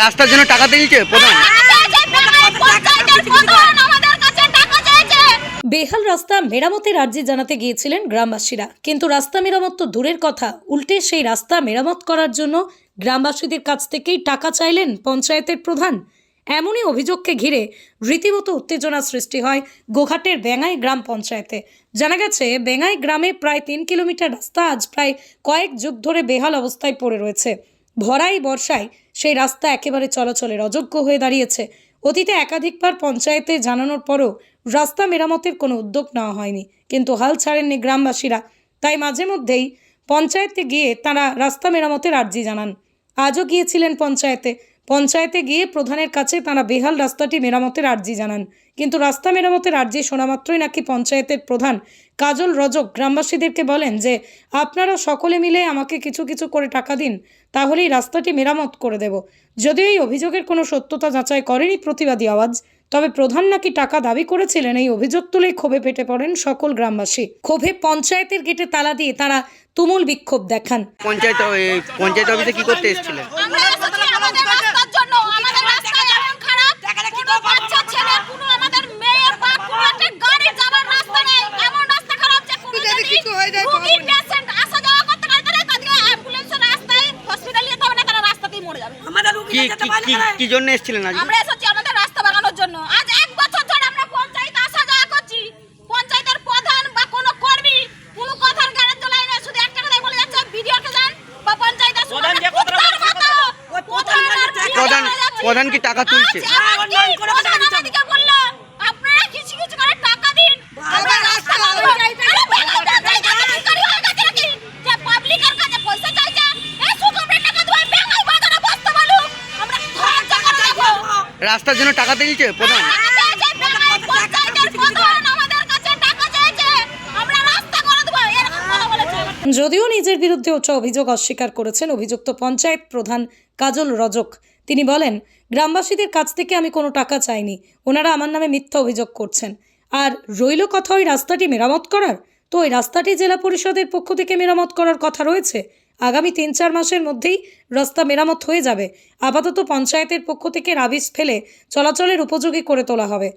রাস্তার জন্য টাকা দিয়েছে প্রধান। বেহাল রাস্তা মেরামতের আর্জি জানাতে গিয়েছিলেন গ্রামবাসীরা। কিন্তু রাস্তা মেরামত তো দূরের কথা। উল্টে সেই রাস্তা মেরামত করার জন্য গ্রামবাসীদের কাছ থেকেই টাকা চাইলেন পঞ্চায়েতের প্রধান। এমনই অভিযোগকে ঘিরে রীতিমতো উত্তেজনা সৃষ্টি হয় গোঘাটের বেঙ্গাই গ্রাম পঞ্চায়েতে। জানা গেছে বেঙ্গাই গ্রামে প্রায় তিন কিলোমিটার রাস্তা আজ প্রায় কয়েক যুগ ধরে বেহাল অবস্থায় পড়ে রয়েছে। ভরাই বর্ষায় সেই রাস্তা একেবারে চলাচলের অযোগ্য হয়ে দাঁড়িয়েছে। অতীতে একাধিকবার পঞ্চায়েতে জানানোর পরও রাস্তা মেরামতের কোনো উদ্যোগ নেওয়া হয়নি। কিন্তু হাল ছাড়েননি গ্রামবাসীরা। তাই মাঝে মধ্যেই পঞ্চায়েতে গিয়ে তারা রাস্তা মেরামতের আর্জি জানান। আজও গিয়েছিলেন পঞ্চায়েতে। পঞ্চায়েতে গিয়ে প্রধানের কাছে তারা বেহাল রাস্তাটি মেরামতের আর্জি জানান। কিন্তু রাস্তা মেরামতের আর্জি শোনা মাত্রই নাকি পঞ্চায়েতের প্রধান কাজল রজক। গ্রামবাসীদেরকে বলেন যে আপনারা সকলে মিলে আমাকে কিছু কিছু করে টাকা দিন তাহলেই রাস্তাটি মেরামত করে দেব। যদিও এই অভিযোগের কোনো সত্যতা যাচাই করেনি প্রতিবাদী আওয়াজ তবে প্রধান নাকি টাকা দাবি করেছিলেন এই অভিযোগ তুলেই ক্ষোভে পেটে পড়েন সকল গ্রামবাসী। ক্ষোভে পঞ্চায়েতের গেটে তালা দিয়ে তারা তুমুল বিক্ষোভ দেখান। পঞ্চায়েত পঞ্চায়েত অফিসে কি করতে এসেছিলেন আমরা এসেছি আমাদের রাস্তার জন্য আমাদের রাস্তা এমন খারাপ কোনো বাচ্চা ছেলে কোনো আমাদের মেয়ের বা কোনো একটা গাড়ি যাওয়ার রাস্তা নেই এমন রাস্তা খারাপ যে কোনো যদি রোগী পেশেন্ট আসা যাওয়া করতে পারে তাহলে তাদেরকে অ্যাম্বুলেন্সের রাস্তায় হসপিটালে যেতে হবে না তারা রাস্তাতেই মরে যাবে আমাদের কি রুগীরা যেতে কি কি জন্য এসেছিলেন আজ আমরা এসেছি আমাদের রাস্তা বাগানোর জন্য। আজ এক বছর ধরে আমরা পঞ্চায়েত আসা যাওয়া করছি। পঞ্চায়েতের প্রধান বা কোনো কর্মী কোনো কথার গ্যারেজ চলাই না শুধু একটা কথাই বলে যাচ্ছে যান বা পঞ্চায়েতের প্রধান যে বলছে প্রধান প্রধান কি টাকা তুলছে? প্রধান। আমাদেরকে বলল, আপনারা কিছু কিছু করে টাকা দিন। রাস্তার জন্য টাকা দিয়েছে প্রধান। টাকা চেয়েছে, বেঙ্গল পঞ্চায়েতের প্রধান আমাদের কাছে টাকা চেয়েছে। আমরা রাস্তা করে দেবো, এরকম কথা বলেছে। যদিও নিজের বিরুদ্ধে ওঠা অভিযোগ অস্বীকার করেছেন অভিযুক্ত পঞ্চায়েত প্রধান কাজল রজক। তিনি বলেন গ্রামবাসীদের কাছ থেকে আমি কোনো টাকা চাইনি। ওনারা আমার নামে মিথ্যা অভিযোগ করছেন। আর রইল কথা ওই রাস্তাটি মেরামত করার? তো ওই রাস্তাটি জেলা পরিষদের পক্ষ থেকে মেরামত করার কথা রয়েছে। আগামী তিন চার মাসের মধ্যেই রাস্তা মেরামত হয়ে যাবে। আপাতত পঞ্চায়েতের পক্ষ থেকে রাবিশ ফেলে চলাচলের উপযোগী করে তোলা হবে।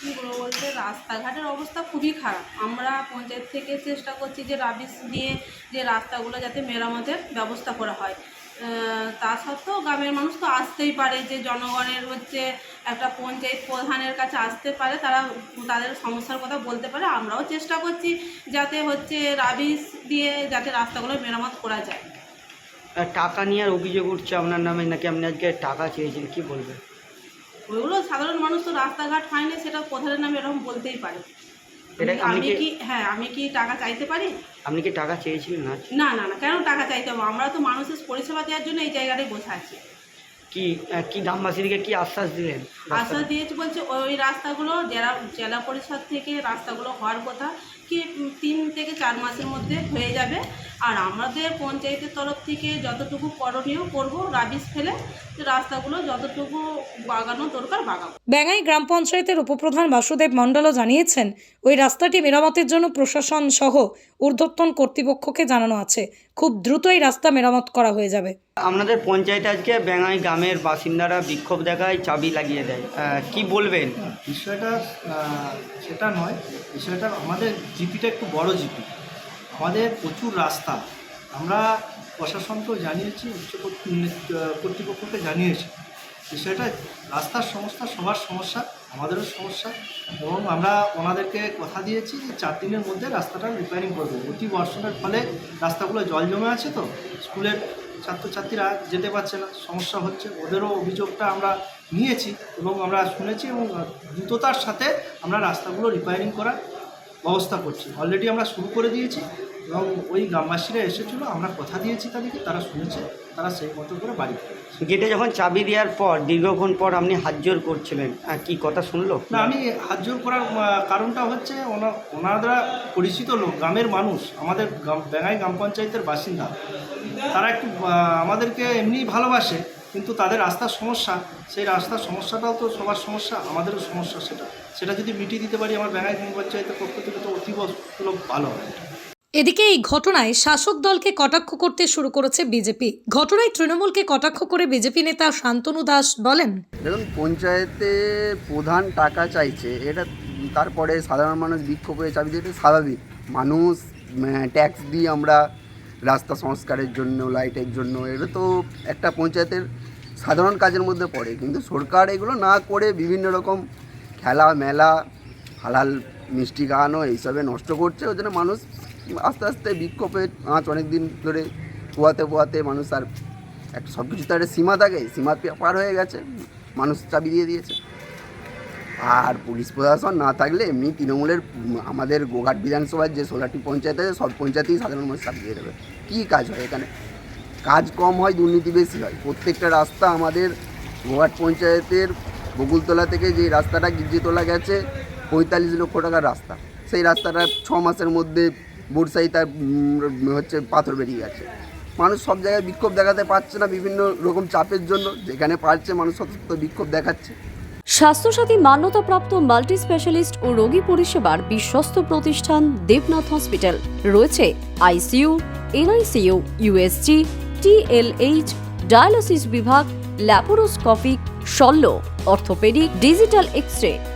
কী বলব বলতে, রাস্তাঘাটের অবস্থা খুবই খারাপ। আমরা পঞ্চায়েত থেকে চেষ্টা করছি যে রাবিশ দিয়ে যে রাস্তাগুলো যাতে মেরামতের ব্যবস্থা করা হয়। তা সত্ত্বেও গ্রামের মানুষ তো আসতেই পারে যে জনগণের হচ্ছে একটা পঞ্চায়েত প্রধানের কাছে আসতে পারে তারা তাদের সমস্যার কথা বলতে পারে। আমরাও চেষ্টা করছি যাতে হচ্ছে রাবিশ দিয়ে যাতে রাস্তাগুলো মেরামত করা যায়। আর টাকা নেওয়ার অভিযোগ উঠছে আপনার নামে নাকি আপনি আজকে টাকা চেয়েছেন কি বলবেন? ওইগুলো সাধারণ মানুষ তো রাস্তাঘাট হয়নি সেটা প্রধানের নামে এরকম বলতেই পারে। এটা আমি কি হ্যাঁ আমি কি টাকা চাইতে পারি? আপনি কি টাকা চেয়েছিলেন না না না কেন টাকা চাইতে হবে? আমরা তো মানুষের পরিষেবা দেওয়ার জন্য এই জায়গাটায় বসে আছি। কি কি গ্রামবাসীদেরকে কি আশ্বাস দিলেন? আশ্বাস দিয়েছি বলছে ওই রাস্তাগুলো জেলা জেলা পরিষদ থেকে রাস্তাগুলো হওয়ার কথা কি তিন থেকে চার মাসের মধ্যে হয়ে যাবে। আর আমাদের পঞ্চায়েতের তরফ থেকে যতটুকু করণীয় করব রাবিশ ফেলে রাস্তাগুলো যতটুকু বাগানো দরকার বাগাবো। ব্যাঙাই গ্রাম পঞ্চায়েতের উপপ্রধান বাসুদেব মণ্ডলও জানিয়েছেন ওই রাস্তাটি মেরামতের জন্য প্রশাসন সহ ঊর্ধ্বতন কর্তৃপক্ষকে জানানো আছে। খুব দ্রুতই রাস্তা মেরামত করা হয়ে যাবে। আপনাদের পঞ্চায়েতে আজকে বেঙ্গাই গ্রামের বাসিন্দারা বিক্ষোভ দেখায় চাবি লাগিয়ে দেয়। কি বলবেন? বিষয়টা সেটা নয়। বিষয়টা আমাদের জিপিটা একটু বড় জিপি। আমাদের প্রচুর রাস্তা। আমরা প্রশাসনকেও জানিয়েছি উচ্চ কর্তৃপক্ষকে জানিয়েছি। বিষয়টা রাস্তার সমস্যা সবার সমস্যা। আমাদেরও সমস্যা। এবং আমরা ওনাদেরকে কথা দিয়েছি যে চার দিনের মধ্যে রাস্তাটা রিপেয়ারিং করব অতি বর্ষণের ফলে রাস্তাগুলো জল জমে আছে তো? স্কুলের ছাত্রছাত্রীরা যেতে পারছে না, সমস্যা হচ্ছে। ওদেরও অভিযোগটা আমরা নিয়েছি এবং আমরা শুনেছি এবং দ্রুততার সাথে আমরা রাস্তাগুলো রিপেয়ারিং করার ব্যবস্থা করছি। অলরেডি আমরা শুরু করে দিয়েছি। এবং ওই গ্রামবাসীরা এসেছিল আমরা কথা দিয়েছি তাদেরকে তারা শুনেছে তারা সেই মতো করে বাড়ি গেটে যখন চাবি দেওয়ার পর দীর্ঘক্ষণ পর আপনি হাত জোর করছিলেন কি কথা শুনলো? না আমি হাত জোর করার কারণটা হচ্ছে ওনা ওনারা পরিচিত লোক গ্রামের মানুষ আমাদের বেঙ্গাই গ্রাম পঞ্চায়েতের বাসিন্দা। তারা একটু আমাদেরকে এমনি ভালোবাসে কিন্তু তাদের রাস্তার সমস্যা সেই রাস্তার সমস্যাটাও তো সবার সমস্যা আমাদেরও সমস্যা সেটা। সেটা যদি মিটিয়ে দিতে পারি আমার বেঙ্গাই গ্রাম পঞ্চায়েতের পক্ষ থেকে তো অতীব ভালো হয়। এদিকে এই ঘটনায় শাসক দলকে কটাক্ষ করতে শুরু করেছে বিজেপি। ঘটনায় তৃণমূলকে কটাক্ষ করে বিজেপি নেতা শান্তনু দাস বলেন, দেখুন, পঞ্চায়েতে প্রধান টাকা চাইছে, এটা তারপরে সাধারণ মানুষ বিক্ষোভ দিয়ে এটা স্বাভাবিক। মানুষ ট্যাক্স দিয়ে আমরা রাস্তা সংস্কারের জন্য, লাইটের জন্য এটা তো একটা পঞ্চায়েতের সাধারণ কাজের মধ্যে পড়ে। কিন্তু সরকার এগুলো না করে বিভিন্ন রকম খেলা মেলা হালাল মিষ্টি খাওয়ানো, এইসবে নষ্ট করছে, ওই জন্য মানুষ আস্তে আস্তে বিক্ষোভে আঁচ অনেক দিন ধরে পোয়াতে পোয়াতে মানুষ আর একটা সব কিছু তো একটা সীমা থাকে, সীমা পার হয়ে গেছে, মানুষ চাবি দিয়ে দিয়েছে। আর পুলিশ প্রশাসন না থাকলে এমনি তৃণমূলের আমাদের গোঘাট বিধানসভার যে ষোলোটি পঞ্চায়েত আছে, সব পঞ্চায়েতেই সাধারণ মানুষ চাবি দিয়ে দেবে। কী কাজ হয় এখানে? কাজ কম হয়, দুর্নীতি বেশি হয়। প্রত্যেকটা রাস্তা আমাদের গোঘাট পঞ্চায়েতের বকুলতলা থেকে যে রাস্তাটা গির্জিতলা গেছে পঁয়তাল্লিশ লক্ষ টাকার রাস্তা। সেই রাস্তাটা ছ মাসের মধ্যে বর্ষাই তার হচ্ছে পাথর বেরিয়ে গেছে। মানুষ সব জায়গায় বিক্ষোভ দেখাতে পারছে না বিভিন্ন রকম চাপের জন্য। যেখানে পারছে, মানুষ সতত বিক্ষোভ দেখাচ্ছে। স্বাস্থ্যসাথী মান্যতাপ্রাপ্ত মাল্টি স্পেশালিস্ট ও রোগী পরিষেবার বিশ্বস্ত প্রতিষ্ঠান দেবনাথ হসপিটাল। রয়েছে ICU, NICU, USG, TLH, dialysis বিভাগ, ল্যাপারোস্কোপিক, শল্য, অর্থোপেডিক, ডিজিটাল এক্স রে